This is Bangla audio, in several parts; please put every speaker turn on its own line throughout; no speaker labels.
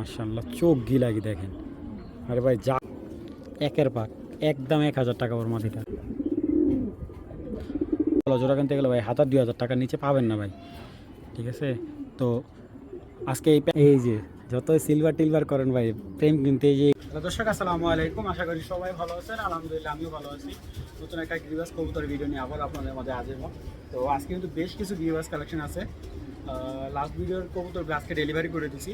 মার্শাল্লাহ চোখ গিলাগি দেখেন? আরে ভাই, যা একের পাক একদম এক হাজার টাকা ওর মাটিটা জোড়া কিনতে গেলে ভাই, হাজার, দুই হাজার টাকার নিচে পাবেন না ভাই। ঠিক আছে? তো আজকে এই এই যে, যত সিলভার টিলভার করেন ভাই, প্রেম কিনতে যে দর্শক, আসসালামু আলাইকুম। আশা করি সবাই ভালো আছেন। আলহামদুলিল্লাহ, আমিও ভালো আছি। নতুন একটা গিরিবাস কবুতর ভিডিও নিয়ে আবার আপনাদের হাজির হলাম। তো আজকে কিন্তু বেশ কিছু গিরিবাস কালেকশন আছে। লাস্ট ভিডিওর কবুতর আজকে ডেলিভারি করে দিছি।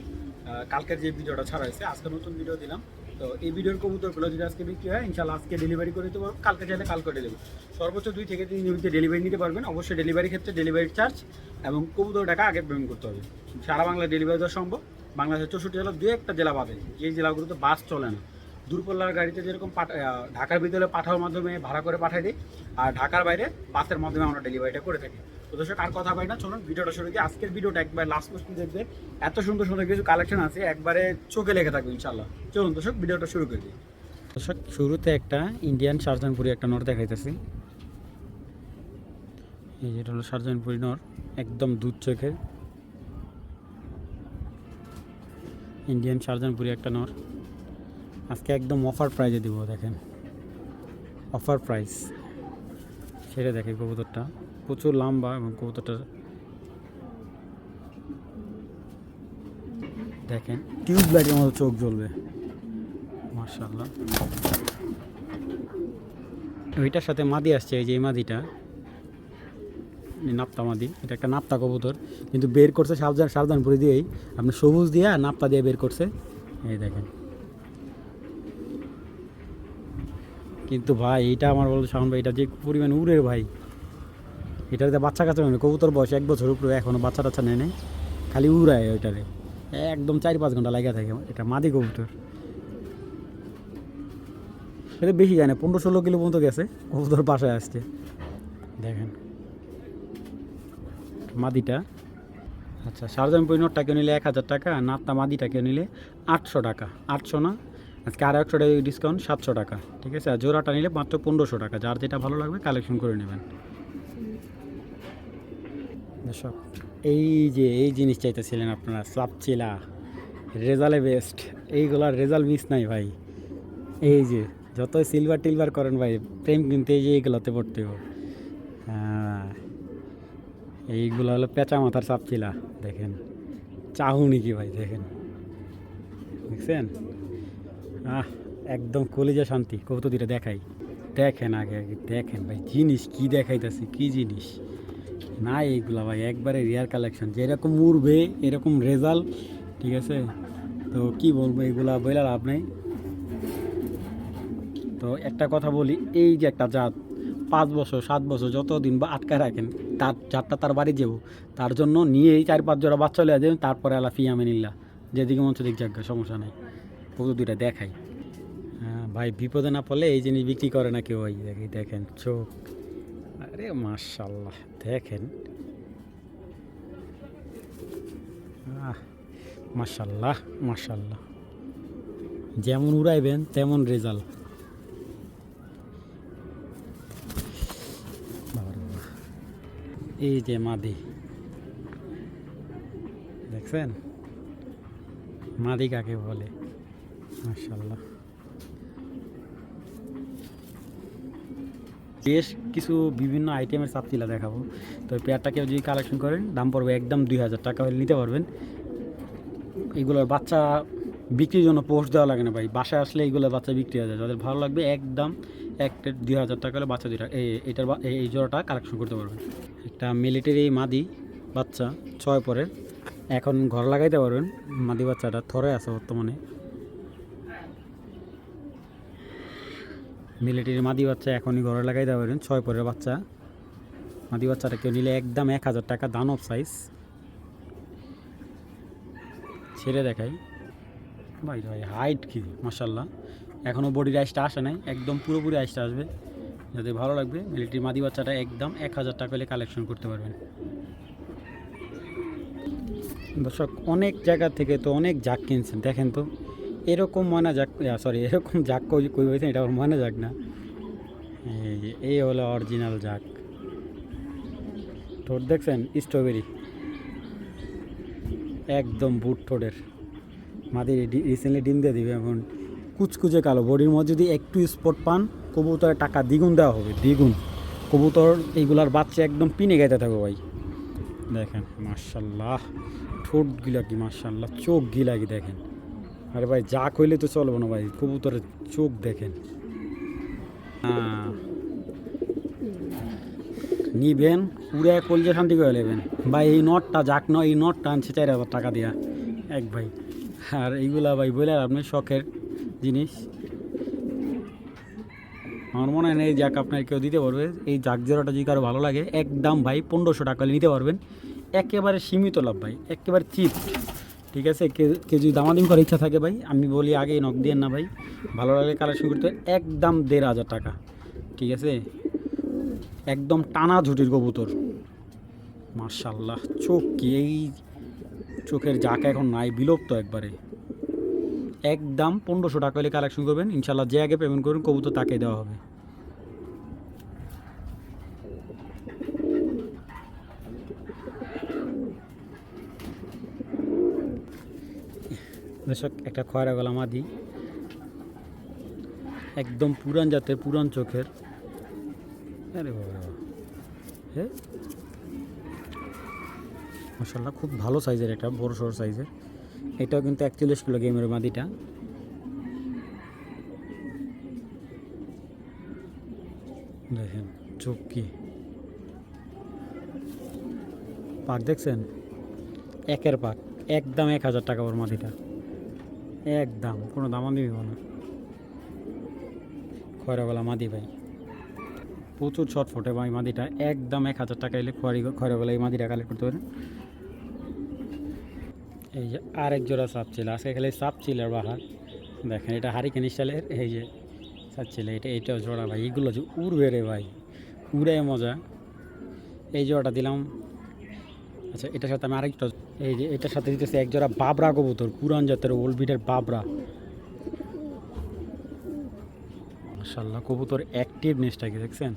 কালকের যে ভিডিওটা ছাড়া হয়েছে, আজকে নতুন ভিডিও দিলাম। তো এই ভিডিওর কবুতরগুলো যদি আজকে বিক্রি হয় ইনশাল্লাহ আজকে ডেলিভারি করে দিতে পারব কালকে চাইলে কালকে দেবে সর্বোচ্চ দুই থেকে তিন দিনের ডেলিভারি নিতে পারবেন। অবশ্যই ডেলিভারি ক্ষেত্রে ডেলিভারি চার্জ এবং কবুতর টাকা আগে পেমেন্ট করতে হবে। সারা বাংলায় ডেলিভারি দেওয়া সম্ভব। বাংলাদেশের চৌষট্টি জেলা দু একটা জেলা বাদে। এই জেলাগুলোতে বাস চলে না। দূরপাল্লার গাড়িতে যেরকম ঢাকার ভিতরে পাঠানোর মাধ্যমে ভাড়া করে পাঠিয়ে দিই, আর ঢাকার বাইরে বাসের মাধ্যমে আমরা ডেলিভারিটা করে থাকি। তো দর্শক, আর কথা পাই না, চলুন ভিডিওটা শুরু করি। আজকের ভিডিওটা একবার লাস্ট পর্যন্ত দেখবে। এত সুন্দর সুন্দর কিছু কালেকশন আছে, একবারে চোখে লেগে থাকবে ইনশাল্লাহ চলুন দর্শক, ভিডিওটা শুরু করি। দর্শক, শুরুতে একটা ইন্ডিয়ান সার্জনপুরি একটা নর দেখাইতেছি। এই যেটা হলো সার্জনপুরি নর, একদম দুধ চোখের। ইন্ডিয়ান সার্জনপুরি একটা নর। আজকে একদম অফার প্রাইজে দিব, দেখেন। অফার প্রাইস সেটা দেখে কবুতরটা। প্রচুর লম্বা এবং কবুতরটা দেখেন টিউব লাইটের মতো চোখ জ্বলবে। মার্শাল্লাহ ওইটার সাথে মাদি আসছে, এই যে এই মাদিটা। নাপ্তা মাদি, এটা একটা নাপ্তা কবুতর। কিন্তু বের করছে সাবধান সাবধান সাবধানপুরি দিয়েই। আপনি সবুজ দিয়ে আর নাপ্তা দিয়ে বের করছে। এই দেখেন। কিন্তু ভাই, এটা আমার বলতে শাওন ভাই, এটা যে পরিমাণ উড়ের ভাই। এটাতে বাচ্চা কাচ্চা নেই কবুতর বয়স এক বছর উপরে, এখনও বাচ্চা টাচ্চা নেয় নেই, খালি উড়ায় ওইটারে। একদম চার পাঁচ ঘণ্টা লাগিয়ে থাকে, এটা মাদি কবুতর। এটা বেশি যায় না, পনেরো ষোলো কিলো পর্যন্ত গেছে, কবুতর বাসায় আসছে। দেখেন। মাদিটা। আচ্ছা সারজাম পরিণতটা কেউ নিলে এক হাজার টাকা নাত্তা মাদিটা কেউ নিলে আটশো টাকা। আটশো না? আজকে আরও একশো টাকা ডিসকাউন্ট সাতশো টাকা, ঠিক আছে? আর জোড়াটা নিলে মাত্র পনেরোশো টাকা, যার যেটা ভালো লাগবে কালেকশন করে নেবেন। দর্শক, এই যে এই জিনিস চাইতেছিলেন আপনারা, সাপচিলা রেজাল্টে বেস্ট এইগুলার রেজাল্ট মিস নাই ভাই। এই যে, যতই সিলভার টিলভার করেন ভাই, প্রেম কিন্তু এই যে এইগুলোতে পড়তে হ্যাঁ এইগুলো হলো পেঁচা মাথার চাপচিলা দেখেন। চাহুনি কি ভাই, দেখেন। দেখছেন? আহ, একদম কলিজা শান্তি। কৌতুদিটা দেখাই। দেখেন আগে আগে দেখেন ভাই, জিনিস কি দেখাইতেছে, কি জিনিস? না এইগুলা ভাই, একবারে রেয়ার কালেকশন যেরকম উড়বে, এরকম রেজাল্ট ঠিক আছে? তো কি বলব, এগুলা বইলা লাভ নেই। তো একটা কথা বলি, এই যে একটা জাত, পাঁচ বছর, সাত বছর যতদিন বা আটকা রাখেন, তার জাতটা তার বাড়ি যাব। তার জন্য নিয়েই চার পাঁচ জোড়া বাচ্চা চলে যাবেন, তারপরে আলা ফি আমি নিল্লা যেদিকে মঞ্চ দিক যাক সমস্যা নেই। পুরো দুইটা দেখাই। হ্যাঁ ভাই, বিপদে না পড়লে এই জিনিস বিক্রি করে না কেউ দেখি, দেখেন, চোখ। আরে মাশাল্লাহ দেখেন। আহ মাশাল্লাহ মাশাল্লাহ যেমন উড়াইবেন, তেমন রেজাল্ট। এই যে মাদি। দেখছেন? মাদি কাকে বলে? বেশ কিছু বিভিন্ন আইটেমের চাপচিলা দেখাবো। তো পেয়ারটা কেউ যদি কালেকশন করেন, দাম পড়বে একদম দুই হাজার টাকা হলে নিতে পারবেন। এগুলোর বাচ্চা বিক্রির জন্য পোস্ট দেওয়া লাগে না ভাই। বাসায় আসলে এইগুলোর বাচ্চা বিক্রি হয়ে যায়। যাদের ভালো লাগবে একদম একটা দুই হাজার টাকা হলে বাচ্চা দুইটা এটার এই জোড়াটা কালেকশন করতে পারবেন। একটা মিলিটারি মাদি বাচ্চা, ছয় পরের। এখন ঘর লাগাইতে পারবেন। মাদি বাচ্চাটা থরে আছে বর্তমানে। মিলিটারি মাদি বাচ্চা এখনই ঘরে লাগাইতে পারবেন ছয় পরের বাচ্চা। মাদি বাচ্চাটা কেউ নিলে একদম এক হাজার টাকা দানব সাইজ ছেড়ে দেখাই। ভাই ভাই হাইট কি মাসাল্লাহ এখনও বডির আইসটা আসে নাই, একদম পুরোপুরি আইসটা আসবে। যাদের ভালো লাগবে, মিলিটারি মাদি বাচ্চাটা একদম এক হাজার টাকা হলে কালেকশন করতে পারবেন। দর্শক, অনেক জায়গা থেকে তো অনেক জাক কিনছেন, দেখেন তো। এরকম ময়না জাক সরি এরকম যাক কই হয়েছে এটা ওর ময়না জাক না। এই হলো অরিজিনাল জাক ঠোঁট দেখছেন? স্ট্রবেরি একদম বুট ঠোঁটের। মাদি রিসেন্টলি ডিম দিয়ে দিবে এখন কুচকুচে কালো। বডির মধ্যে যদি একটু স্পট পান কবুতরে টাকা দ্বিগুণ দেওয়া হবে, দ্বিগুণ। কবুতর এইগুলার বাচ্চা একদম পিনে গেতে থাকবে ভাই। দেখেন মার্শাল্লাহ ঠোঁট গিলা কি মার্শাল্লাহ চোখ গিলা কি দেখেন? আরে ভাই, যা কইলে তো চলবো না ভাই, কবুতরের চোখ দেখেন। হ্যাঁ। নিবেন পুরে কলজে শান্তি করে নেবেন। ভাই, এই নটটা যাক ন, এই নটটা আনছে চার হাজার টাকা দিয়া। এক ভাই, আর এইগুলা ভাই বলে আপনি শখের জিনিস। আমার মনে হয় না এই যাক আপনার কেউ দিতে পারবে। এই জাক জোড়াটা যদি কারও ভালো লাগে, একদম ভাই পনেরোশো টাকা নিতে পারবেন। একেবারে সীমিত লাভ ভাই, একেবারে চিপ। ঠিক আছে? কেউ যদি দামাদামি করার ইচ্ছা থাকে ভাই, আমি বলি আগে নক দিয়ে না ভাই। ভালো লাগলে কালেকশন করতে একদম দেড় হাজার টাকা। ঠিক আছে? একদম টানা ঝুটির কবুতর। মার্শাল্লাহ চোখ কি এই চোখের জাক এখন নাই, বিলুপ্ত একবারে। একদম পনেরোশো টাকা হলে কালেকশন করবেন ইনশাল্লাহ যে আগে পেমেন্ট করবেন, কবুতর তাকে দেওয়া হবে। দর্শক, একটা খয়রা গলা মাদি। একদম পুরান জাতের, পুরান চোখের। আরে বাবা হ্যাঁ মাসাল্লাহ খুব ভালো সাইজের একটা বড় সড়ো সাইজের। এটাও কিন্তু একচল্লিশ কিলো গেমের মাদিটা। দেখেন, চোখ কি। পাক দেখছেন? একের পাক একদম এক হাজার টাকা ওর মাদিটা। একদম, কোনো দাম দিবি না। খয়রাগলা মাদি ভাই। প্রচুর শর্ট ফোটে ভাই মাদিটা একদম এক হাজার টাকা এলে খয়রি খয়রাগলা এই মাদিটা কালেক্ট করতে পারেন। এই যে আরেক জোড়া সাপ ছিল, আজকে খালি সাপ ছিল বাহার। দেখেন, এটা হারিকেন স্টাইলের, এই যে সাপ ছিল, এটা এইটাও জোড়া ভাই, এগুলো যে উড়বে রে ভাই উড়ে মজা। এই জোড়াটা দিলাম আচ্ছা এটার সাথে আমি আরেকটা, এই যে এটার সাথে দিতেছে এক জোড়া বাবরা কবুতর, পুরান জাতের ওল্ড বাবরা। মাশাল্লাহ কবুতর অ্যাক্টিভনেসটা কি দেখছেন?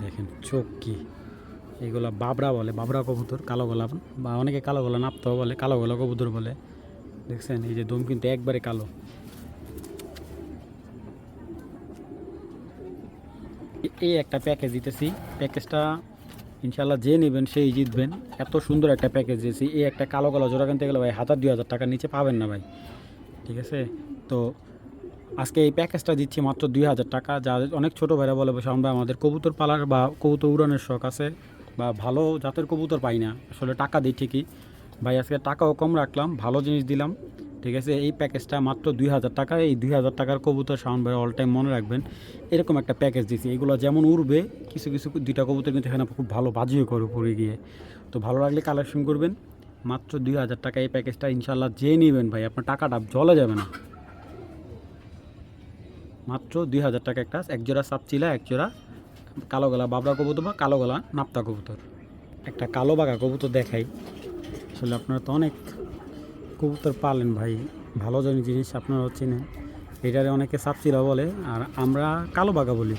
দেখেন চোখ কি, এগুলা বাবরা বলে, বাবরা কবুতর, কালো গোলাপ বা অনেকে কালো গোলা নাপতেও বলে, কালো গোলা কবুতর বলে। দেখছেন, এই যে দম কিন্তু একবারে কালো। এই একটা প্যাকেজ দিতেছি। প্যাকেজটা ইনশাল্লাহ যে নেবেন সেই জিতবেন। এত সুন্দর একটা প্যাকেজ দিয়েছি। এই একটা কালো কালো জোড়া কিনতে গেলে ভাই হাজার, দুই হাজার টাকার নিচে পাবেন না ভাই। ঠিক আছে? তো আজকে এই প্যাকেজটা দিচ্ছি মাত্র দুই হাজার টাকা। যা অনেক ছোটো ভাইরা বলে, বসে আমরা আমাদের কবুতর পালার বা কবুতর উড়ানোর শখ আছে বা ভালো জাতের কবুতর পাই না। আসলে টাকা দিই ঠিকই। ভাই, আজকে টাকাও কম রাখলাম, ভালো জিনিস দিলাম। ঠিক আছে? এই প্যাকেজটা মাত্র দুই হাজার টাকা। এই দুই হাজার টাকার কবুতর সাউন্ড ভাই অল টাইম মনে রাখবেন, এরকম একটা প্যাকেজ দিছি এগুলো যেমন উড়বে, কিছু কিছু দুইটা কবুতর কিন্তু এখানে খুব ভালো বাজিও করে উপরে গিয়ে। তো ভালো লাগলে কালেকশন করবেন। মাত্র দুই হাজার টাকা এই প্যাকেজটা ইনশাল্লাহ যে নেবেন ভাই। আপনার টাকাটা জলে যাবে না। মাত্র দুই হাজার টাকা একটা এক জোড়া সাপচিলা এক জোড়া কালো গলা বাবরা কবুতর বা কালো গলা নাপ্তা কবুতর। একটা কালো বাঘা কবুতর দেখাই। আসলে আপনারা তো অনেক কবুতর পালেন ভাই, ভালো জানি জিনিস আপনারা চেনেন। এটারে অনেকে সাপচিলা বলে, আর আমরা কালো বাঘা বলি।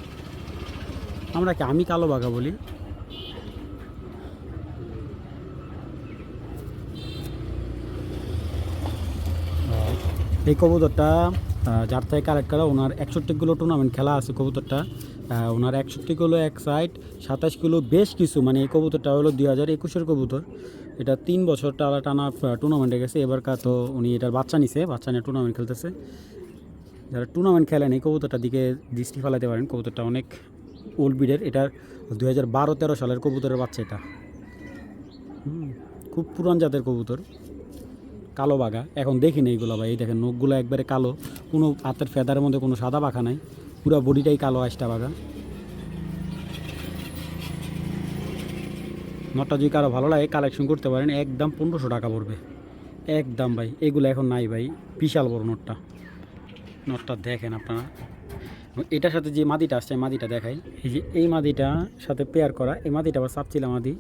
আমরা কি, আমি কালো বাঘা বলি? এই কবুতরটা যার থেকে কালেক্ট করা, ওনার একষট্টি কিলো টুর্নামেন্ট খেলা আছে কবুতরটা। ওনার একষট্টি কিলো এক সাইড সাতাশ কিলো বেশ কিছু মানে এই কবুতরটা হলো দুই হাজার একুশের কবুতর। এটা তিন বছর টানা টানা টুর্নামেন্টে গেছে। এবার কা তো উনি এটার বাচ্চা নিছে, বাচ্চা নিয়ে টুর্নামেন্ট খেলতেছে। যারা টুর্নামেন্ট খেলেন এই কবুতরটার দিকে দৃষ্টি ফেলাতে পারেন। কবুতরটা অনেক ওল্ড বিডের এটার দু হাজার বারো তেরো সালের কবুতরের বাচ্চা এটা। খুব পুরান জাতের কবুতর। কালো বাঘা। এখন দেখি না এইগুলো ভাই। এই দেখেন, নখগুলো একবারে কালো। কোনো হাতের ফেদারের মধ্যে কোনো সাদা পাখা নাই। পুরো বডিটাই কালো আইসটা বাঘা নটটা যদি কারও ভালো লাগে কালেকশন করতে পারেন, একদম পনেরোশো টাকা পড়বে। একদম ভাই, এগুলো এখন নাই ভাই, বিশাল বড় নোটটা। নোটটা দেখেন আপনারা। এটার সাথে যে মাদিটা আসছে মাদিটা দেখাই। এই যে এই মাদিটা সাথে পেয়ার করা, এই মাদিটা আবার সাপচিলা মাদি।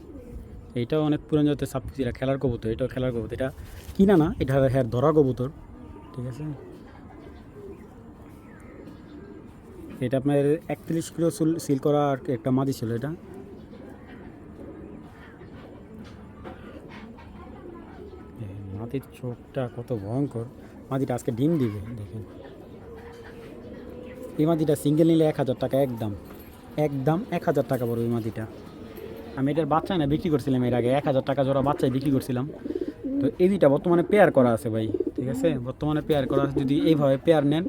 এটাও অনেক পুরান জাতের সাপচিলা খেলার কবুতর, এটাও খেলার কবুতর। এটা কিনা না, এটা হ্যাঁ ধরা কবুতর। ঠিক আছে? এটা আপনার একত্রিশ কিলো সিল করা একটা মাদি ছিল এটা। মাদির চোখটা কত ভয়ঙ্কর। মাদিটা আজকে ডিম দিবে, দেখেন। এই মাদিটা সিঙ্গেল নিলে এক হাজার টাকা একদম। একদম এক হাজার টাকা পড়বে এই মাদিটা। আমি এটার বাচ্চা না বিক্রি করছিলাম এর আগে, এক হাজার টাকা জোড়া বাচ্চায় বিক্রি করছিলাম। তো এই দুইটা বর্তমানে পেয়ার করা আছে ভাই, ঠিক আছে? বর্তমানে পেয়ার করা আছে, যদি এইভাবে পেয়ার নেন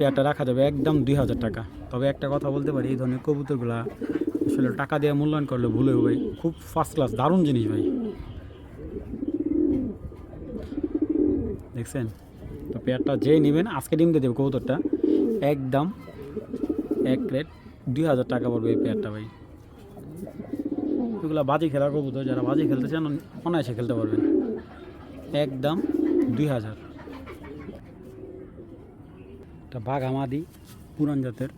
পেয়ারটা রাখা যাবে একদম দুই হাজার টাকা। তবে একটা কথা বলতে পারি, এই ধরনের কবুতরগুলা আসলে টাকা দিয়ে মূল্যায়ন করলে ভুল হবে খুব ফার্স্ট ক্লাস দারুণ জিনিস ভাই। দেখছেন? তো পেয়ারটা যেই নেবেন, আজকে ডিম দিয়ে দেবে কবুতরটা। একদম এক প্লেট দুই হাজার টাকা পড়বে এই পেয়ারটা ভাই। এগুলো বাজি খেলার কবুতর, যারা বাজি খেলতে চান, অনায়াসে খেলতে পারবেন। একদম দুই হাজার। এটা বাঘামাদি পুরান জাতের।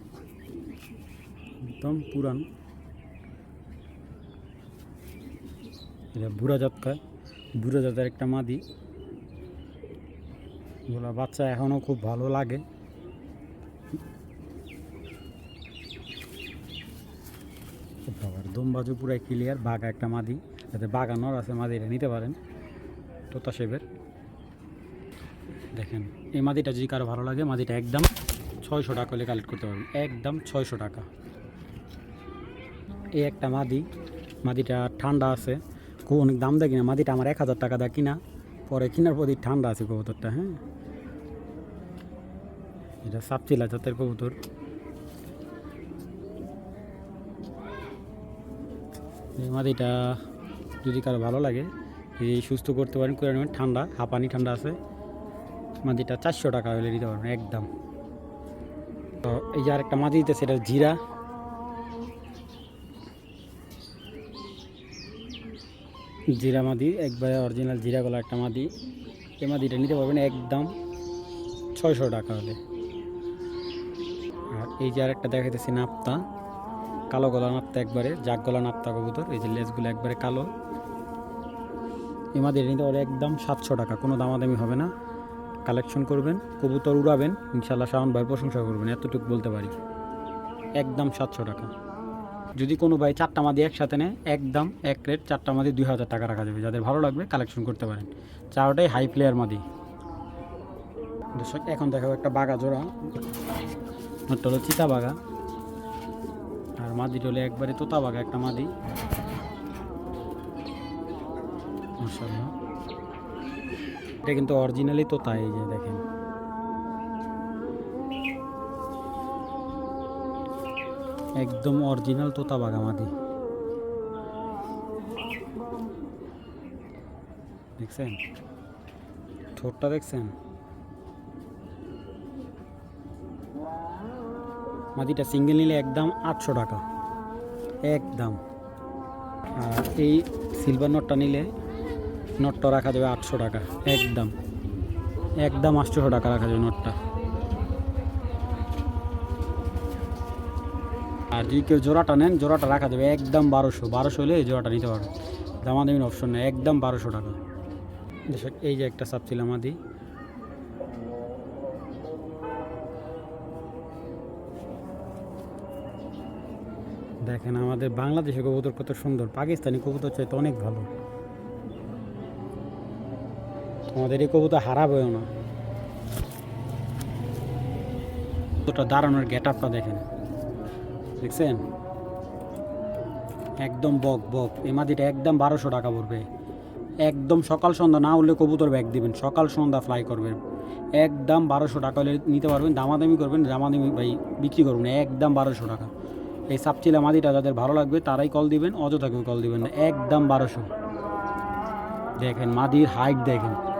একদম পুরান। এটা বুড়া জাত খায়। বুড়া জাতের একটা মাদি। এগুলো বাচ্চা এখনও খুব ভালো লাগে। বাবার দম বাজু পুরাই ক্লিয়ার বাঘা একটা মাদি। যাতে বাঘা নর আছে, মাদি এটা নিতে পারেন। তোতা শেপের। দেখেন, এই মাদিটা যদি কারও ভালো লাগে, মাদিটা একদম ছয়শো টাকা হলে কালেক্ট করতে পারবেন। একদম ছয়শো টাকা। এই একটা মাদি, মাদিটা ঠান্ডা আছে। খুব অনেক দাম দেয় কিনা, মাদিটা আমার এক হাজার টাকা দেয় কিনা, পরে কিনার প্রতি ঠান্ডা আছে কবুতরটা হ্যাঁ? এটা সাপচিলা জাতের কবুতর। এই মাদিটা যদি কারও ভালো লাগে, এই সুস্থ করতে পারেন, করে নেবেন। ঠান্ডা, হাঁপানি ঠান্ডা আছে। মাদিটা চারশো টাকা হলে দিতে পারবেন, একদম। তো এই যে আরেকটা মাদি দিতে সেটা জিরা। জিরা মাদি, একবারে অরিজিনাল জিরা গলা একটা মাদি। এই মাদিটা নিতে পারবেন একদম ছয়শো টাকা হলে। আর এই যে আর আরেকটা দেখাইতেছি নাপ্তা, কালো গলা নাপ্তা একবারে, জাগ গলা নাপ্তা কবুতর, এই যে লেসগুলো একবারে কালো। এই মাদিটা নিতে পারবে একদম সাতশো টাকা, কোনো দামাদামি হবে না। কালেকশন করবেন, কবুতর উড়াবেন ইনশাল্লাহ শাওন ভাই প্রশংসা করবেন, এতটুকু বলতে পারি। একদম সাতশো টাকা। যদি কোনো ভাই চারটা মাদি একসাথে নেয়, একদম এক রেট চারটা মাদি দুই হাজার টাকা রাখা যাবে। যাদের ভালো লাগবে কালেকশন করতে পারেন। চারটাই হাই প্লেয়ার মাদি। দর্শক, এখন দেখাবো একটা বাঘা জোড়া। হলো চিতা বাঘা। আর মাদিটা হলো একবারে তোতা বাঘা একটা মাদি। মাশাআল্লাহ। এটা কিন্তু অরিজিনালি তোতা এই যে দেখেন। একদম অরিজিনাল তোতা বাগামাদি দেখছেন? ঠোঁটটা দেখছেন? মাদিটা সিঙ্গেল নিলে একদম আটশো টাকা। একদম। আর এই সিলভার নটটা নিলে নটটা রাখা যাবে আটশো টাকা, একদম। একদম আটশো টাকা রাখা যাবে নটটা। আর যদি কেউ জোড়াটা নেন, জোড়াটা রাখা যাবে একদম বারোশো। বারোশো হলে এই জোড়াটা নিতে পারো। দামাদামির অপশন নেই, একদম বারোশো টাকা। এই যে একটা সাপ ছিল আমাদি দেখেন আমাদের বাংলাদেশে কবুতর কত সুন্দর, পাকিস্তানি কবুতর চাইতে অনেক ভালো। আমাদের এই কবুতর হারাবেও না। কতটা দাঁড়ানোর গেট আপটা দেখেন। দেখছেন? একদম বক বক। এই মাদিটা একদম বারোশো টাকা পড়বে। একদম সকাল সন্ধ্যা না হলে কবুতর ব্যাগ দিবেন। সকাল সন্ধ্যা ফ্লাই করবেন। একদম বারোশো টাকা হলে নিতে পারবেন, দামাদামি করবেন, দামাদামি ভাই বিক্রি করবেন। একদম বারোশো টাকা। এই সাপচিলা মাদিটা যাদের ভালো লাগবে, তারাই কল দিবেন, অযথা কেউ কল দিবেন না। একদম বারোশো। দেখেন মাদির হাইট দেখেন।